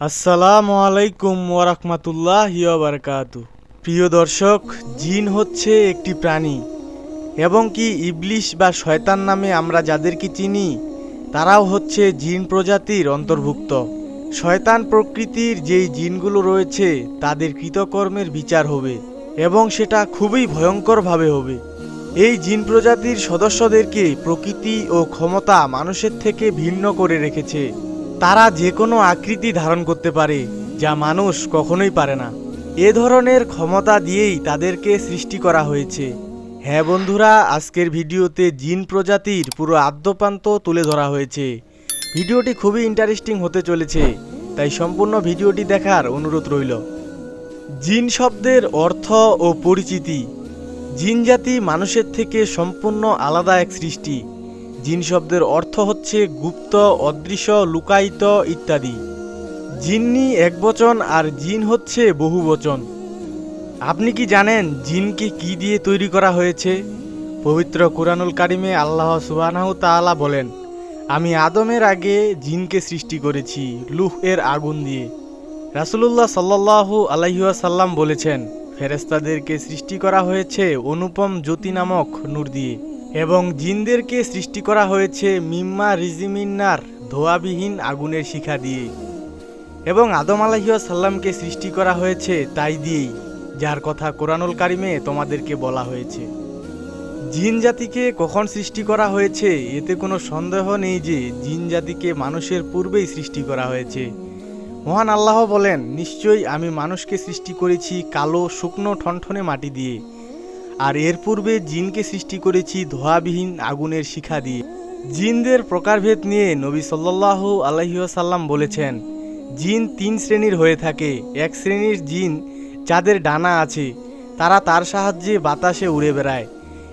আসসালামু আলাইকুম ওরহমতুল্লাহ বারকাতু। প্রিয় দর্শক, জিন হচ্ছে একটি প্রাণী এবং কি ইবলিশ বা শয়তান নামে আমরা যাদেরকে চিনি, তারাও হচ্ছে জিন প্রজাতির অন্তর্ভুক্ত। শয়তান প্রকৃতির যেই জিনগুলো রয়েছে, তাদের কৃতকর্মের বিচার হবে এবং সেটা খুবই ভয়ঙ্করভাবে হবে। এই জিন প্রজাতির সদস্যদেরকে প্রকৃতি ও ক্ষমতা মানুষের থেকে ভিন্ন করে রেখেছে। তারা যে কোনো আকৃতি ধারণ করতে পারে, যা মানুষ কখনোই পারে না। এ ধরনের ক্ষমতা দিয়েই তাদেরকে সৃষ্টি করা হয়েছে। হ্যাঁ বন্ধুরা, আজকের ভিডিওতে জিন প্রজাতির পুরো আদ্যপান্ত তুলে ধরা হয়েছে। ভিডিওটি খুবই ইন্টারেস্টিং হতে চলেছে, তাই সম্পূর্ণ ভিডিওটি দেখার অনুরোধ রইল। জিন শব্দের অর্থ ও পরিচিতি। জিন জাতি মানুষের থেকে সম্পূর্ণ আলাদা এক সৃষ্টি। জিন শব্দের অর্থ হচ্ছে গুপ্ত, অদৃশ্য, লুকায়িত ইত্যাদি। জিন্নি এক বচন আর জিন হচ্ছে বহু বচন। আপনি কি জানেন জিনকে কি দিয়ে তৈরি করা হয়েছে? পবিত্র কুরআনুল কারিমে আল্লাহ সুবহানাহু তাআলা বলেন, আমি আদমের আগে জিনকে সৃষ্টি করেছি, লুহ এর আগুন দিয়ে। রাসূলুল্লাহ সাল্লাল্লাহু আলাইহাসাল্লাম বলেছেন ফেরেস্তাদেরকে সৃষ্টি করা হয়েছে অনুপম জ্যোতি নামক নূর দিয়ে। এবং জিনদেরকে সৃষ্টি করা হয়েছে মিম্মা রিজিমিন্নার ধোয়াবিহীন আগুনের শিখা দিয়ে এবং আদম আলাহিসাল্লামকে সৃষ্টি করা হয়েছে তাই দিয়েই, যার কথা কোরআনুল কারিমে তোমাদেরকে বলা হয়েছে। জিন জাতিকে কখন সৃষ্টি করা হয়েছে এতে কোনো সন্দেহ নেই যে জিন জাতিকে মানুষের পূর্বেই সৃষ্টি করা হয়েছে। মহান আল্লাহ বলেন, নিশ্চয়ই আমি মানুষকে সৃষ্টি করেছি কালো, শুকনো, ঠনঠনে মাটি দিয়ে। আর এর পূর্বে জিনকে সৃষ্টি করেছি ধোয়াবিহীন আগুনের শিখা দিয়ে। জিনদের প্রকারভেদ নিয়ে নবী সাল্লাল্লাহু আলহিহাসাল্লাম বলেছেন, জিন তিন শ্রেণির হয়ে থাকে। এক শ্রেণির জিন যাদের ডানা আছে, তারা তার সাহায্যে বাতাসে উড়ে বেড়ায়।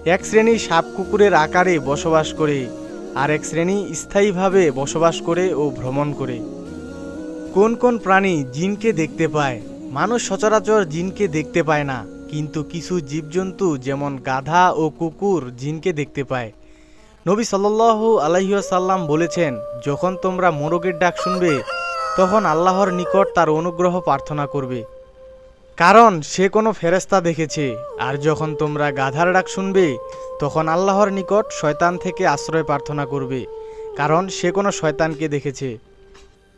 এক শ্রেণি সাপ কুকুরের আকারে বসবাস করে, আর এক শ্রেণি স্থায়ীভাবে বসবাস করে ও ভ্রমণ করে। কোন কোন প্রাণী জিনকে দেখতে পায়? মানুষ সচরাচর জিনকে দেখতে পায় না। কিন্তু কিছু জীবজন্তু যেমন গাধা ও কুকুর জিনকে দেখতে পায়। নবী সাল্লাল্লাহু আলাইসাল্লাম বলেছেন, যখন তোমরা মোরগের ডাক শুনবে, তখন আল্লাহর নিকট তার অনুগ্রহ প্রার্থনা করবে। কারণ সে কোনো ফেরেস্তা দেখেছে, আর যখন তোমরা গাধার ডাক শুনবে, তখন আল্লাহর নিকট শয়তান থেকে আশ্রয় প্রার্থনা করবে, কারণ সে কোনো শয়তানকে দেখেছে।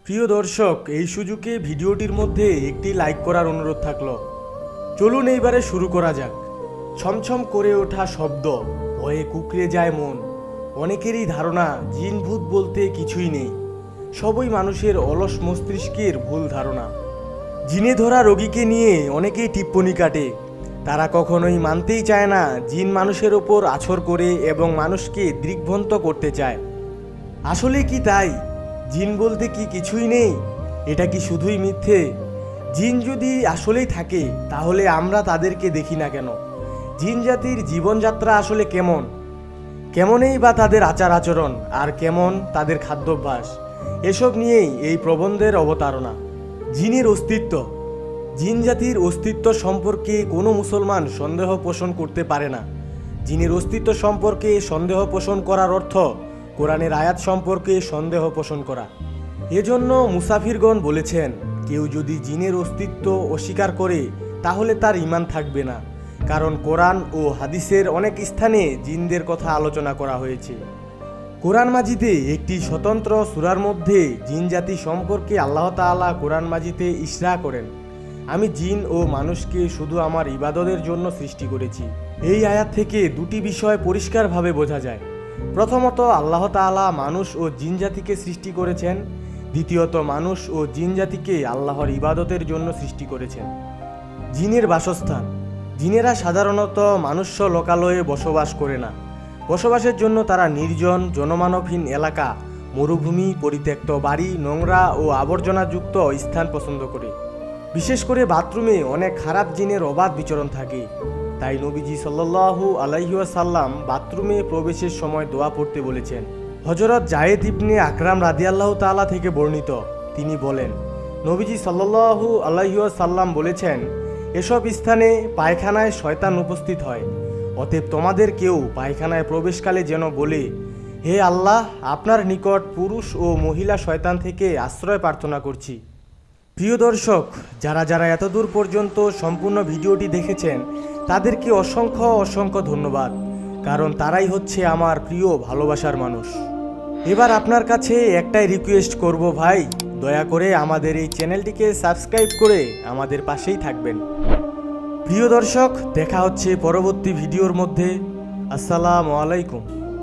প্রিয় দর্শক, এই সুযোগে ভিডিওটির মধ্যে একটি লাইক করার অনুরোধ থাকল। চলুন এইবারে শুরু করা যাক। ছমছম করে ওঠা শব্দ, ভয়ে কুকড়ে যায় মন। অনেকেরই ধারণা, জিন ভূত বলতে কিছুই নেই। সবই মানুষের অলস মস্তিষ্কের ভুল ধারণা। জিনে ধরা রোগীকে নিয়ে অনেকেই টিপ্পনি কাটে। তারা কখনোই মানতেই চায় না, জিন মানুষের ওপর আছর করে এবং মানুষকে দিগ্ভ্রান্ত করতে চায়। আসলে কি তাই? জিন বলতে কি কিছুই নেই? এটা কি শুধুই মিথ্যে? জিন যদি আসলেই থাকে, তাহলে আমরা তাদেরকে দেখি না কেন? জিন জাতির জীবনযাত্রা আসলে কেমন? কেমনই বা তাদের আচার আচরণ আর কেমন তাদের খাদ্যাভ্যাস, এসব নিয়েই এই প্রবন্ধের অবতারণা। জিনের অস্তিত্ব। জিন জাতির অস্তিত্ব সম্পর্কে কোনো মুসলমান সন্দেহ পোষণ করতে পারে না। জিনের অস্তিত্ব সম্পর্কে সন্দেহ পোষণ করার অর্থ কোরআনের আয়াত সম্পর্কে সন্দেহ পোষণ করা। এজন্য মুসাফিরগণ বলেছেন কেউ যদি জিনের অস্তিত্ব অস্বীকার করে, তাহলে তার ইমান থাকবে না। কারণ কোরআন ও হাদিসের অনেক স্থানে জিনদের কথা আলোচনা করা হয়েছে। কোরআন মাজিদে একটি স্বতন্ত্র সুরার মধ্যে জিন জাতি সম্পর্কে আল্লাহ তাআলা কোরআন মাজিতে ইশরা করেন, আমি জিন ও মানুষকে শুধু আমার ইবাদতের জন্য সৃষ্টি করেছি। এই আয়াত থেকে দুটি বিষয় পরিষ্কারভাবে বোঝা যায়। প্রথমত, আল্লাহ তাআলা মানুষ ও জিন জাতিকে সৃষ্টি করেছেন দ্বিতীয়ত মানুষ ও জিন জাতিকে আল্লাহর ইবাদতের জন্য সৃষ্টি করেছেন। জিনের বাসস্থান। জিনেরা সাধারণত মানুষ্য লোকালয়ে বসবাস করে না। বসবাসের জন্য তারা নির্জন, জনমানবহীন এলাকা, মরুভূমি, পরিত্যক্ত বাড়ি, নোংরা ও আবর্জনাযুক্ত স্থান পছন্দ করে। বিশেষ করে বাথরুমে অনেক খারাপ জিনের অবাধ বিচরণ থাকে। তাই নবীজি সাল্লাল্লাহু আলাইহাসাল্লাম বাথরুমে প্রবেশের সময় দোয়া পড়তে বলেছেন। হজরত জায়েদ ইবনে আকরাম রাদিয়াল্লাহ তাআলা থেকে বর্ণিত। তিনি বলেন, নবীজি সাল্লাল্লাহু আলাইহাসাল্লাম বলেছেন, এসব স্থানে পায়খানায় শয়তান উপস্থিত হয়। অতএব তোমাদের কেউ পায়খানায় প্রবেশকালে যেন বলে, হে আল্লাহ, আপনার নিকট পুরুষ ও মহিলা শয়তান থেকে আশ্রয় প্রার্থনা করছি। প্রিয় দর্শক, যারা যারা এতদূর পর্যন্ত সম্পূর্ণ ভিডিওটি দেখেছেন, তাদেরকে অসংখ্য অসংখ্য ধন্যবাদ, কারণ তারাই হচ্ছে আমার প্রিয় ভালোবাসার মানুষ। এবার আপনার কাছে একটাই রিকোয়েস্ট করব ভাই। দয়া করে আমাদের এই চ্যানেলটিকে সাবস্ক্রাইব করে আমাদের পাশেই থাকবেন। প্রিয় দর্শক, দেখা হচ্ছে পরবর্তী ভিডিওর মধ্যে। আসসালামু আলাইকুম।